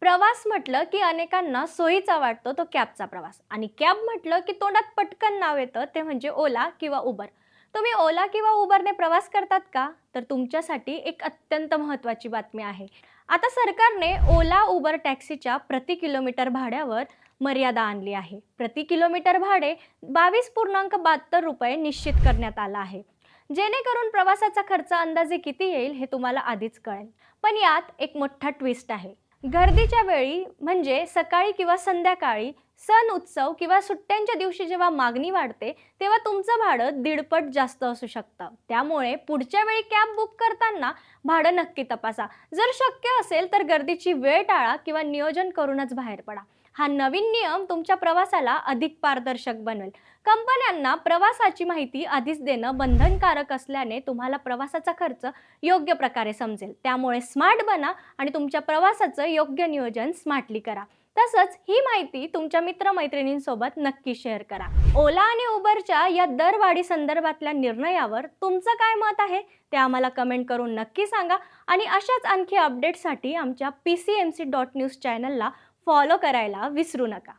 प्रवास म्हटलं की अनेकांना सोयीचा वाटतो तो कॅबचा प्रवास. आणि कॅब म्हटलं की तोंडात पटकन नाव येतं ते म्हणजे ओला किंवा उबर. तुम्ही ओला किंवा उबरने प्रवास करतात का? तर तुमच्यासाठी एक अत्यंत महत्त्वाची बातमी आहे. आता सरकारने ओला उबर टॅक्सीच्या प्रति किलोमीटर भाड्यावर मर्यादा आणली आहे. प्रति किलोमीटर भाडे बावीस पूर्णांक बहात्तर रुपये निश्चित करण्यात आला आहे. जेणेकरून प्रवासाचा खर्च अंदाजे किती येईल हे तुम्हाला आधीच कळेल. पण यात एक मोठा ट्विस्ट आहे. गर्दीच्या वेळी म्हणजे सकाळी किंवा संध्याकाळी सण उत्सव किंवा सुट्ट्यांच्या दिवशी जेव्हा मागणी वाढते तेव्हा तुमचं भाडं दीडपट जास्त असू शकतं. त्यामुळे पुढच्या वेळी कॅब बुक करताना भाडं नक्की तपासा. जर शक्य असेल तर गर्दीची वेळ टाळा किंवा नियोजन करूनच बाहेर पडा. हा नवीन नियम तुमच्या प्रवासाला अधिक पारदर्शक बनवेल. कंपन्यांना प्रवासाची माहिती आधीच देणं बंधनकारक असल्याने तुम्हाला प्रवासाचा खर्च योग्य प्रकारे समजेल. त्यामुळे स्मार्ट बना आणि तुमच्या प्रवासाचं योग्य नियोजन स्मार्टली करा. तसंच ही माहिती तुमच्या मित्रमैत्रिणींसोबत नक्की शेअर करा. ओला आणि उबरच्या या दरवाढी संदर्भातल्या निर्णयावर तुमचं काय मत आहे? ते आम्हाला कमेंट करून नक्की सांगा आणि अशाच आणखी अपडेटसाठी आमच्या P C M C dot news चॅनलला फॉलो करायला विसरू नका.